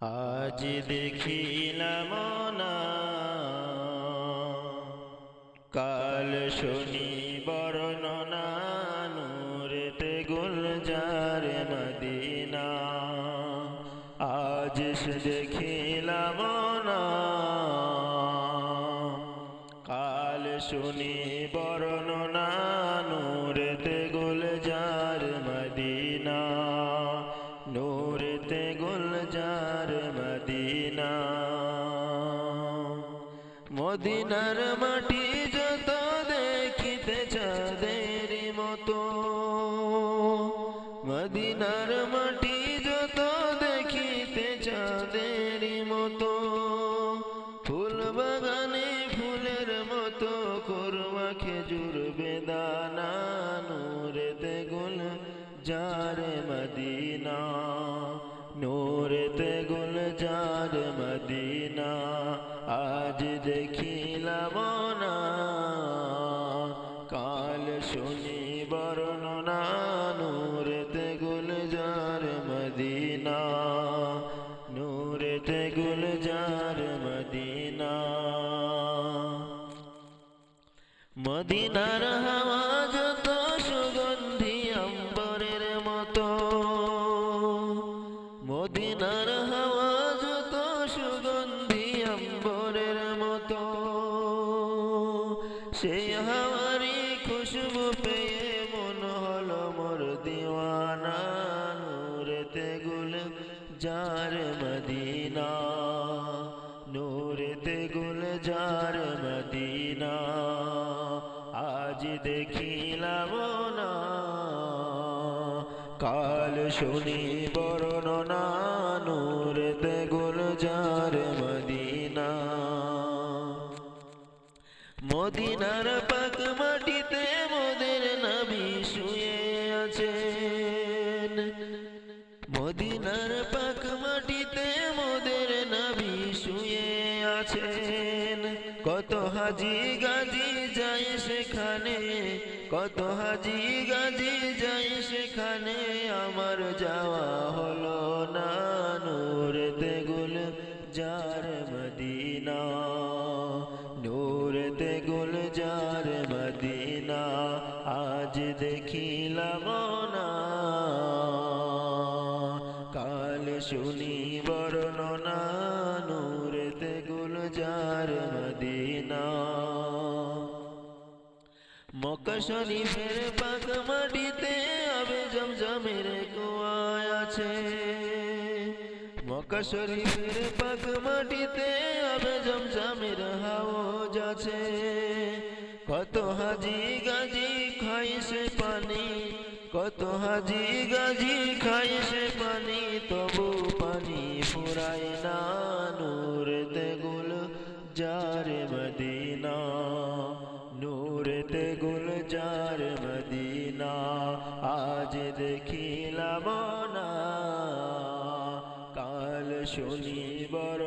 আজ দেখিলাম না। কাল শুনি বর্ণনা, নূরেতে গুলজার মদিনা। আজ দেখিলাম না। কাল শুনি বর্ণনা, নূরেতে মদিনার মাটি যত দেখিতে চাঁদের মতো। মদিনার মাটি যত দেখিতে চাঁদের মতো। ফুল বাগানে ফুলের মতো করবা খেজুর বেদানা নূরেতে গুল যার মদিনা। নূরেতে গুল যার মদিনা। আজ দেখিলাম নূরেতে গুল যার মদিনা। মদিনার হাওয়া যত সুগন্ধি অম্বরের মতো। মদিনার হাওয়া যত সুগন্ধি অম্বরের মতো। সেই হাওয়ারি খুশবু পেয়ে মন হলো মোর দিওয়ানা। নূরেতে গুল যার মদিনা। নূরেতে গুল যার মদিনা। আজ দেখিলাম না। কাল শুনি বর্ণনা গুল যার মদিনা। মদিনার পাক মাটিতে মোদের নবী শুয়ে আছেন। মদিনার পাক কত হাজি গাজি যায় সেখানে, কত হাজি গাজি যায় সেখানে, আমার যাওয়া হলো না নূরেতে গুল যার মদিনা। নূরেতে গুল যার মদিনা, আজ দেখিলাম না। কাল শুনি বর্ণনা শরীফের পাক মাটিতে আবে জমজমের কুয়ায় আছে। মক্কা শরীফের পাক মাটিতে আবে জমজমের হাওজ আছে। কত হাজি গাজি খাই সে পানি, কত হাজি গাজি খাই সে পানি, তবু পানি ফুরায় না নূরেতে গুল যার মদিনা, নূরেতে গুল শুনি বড়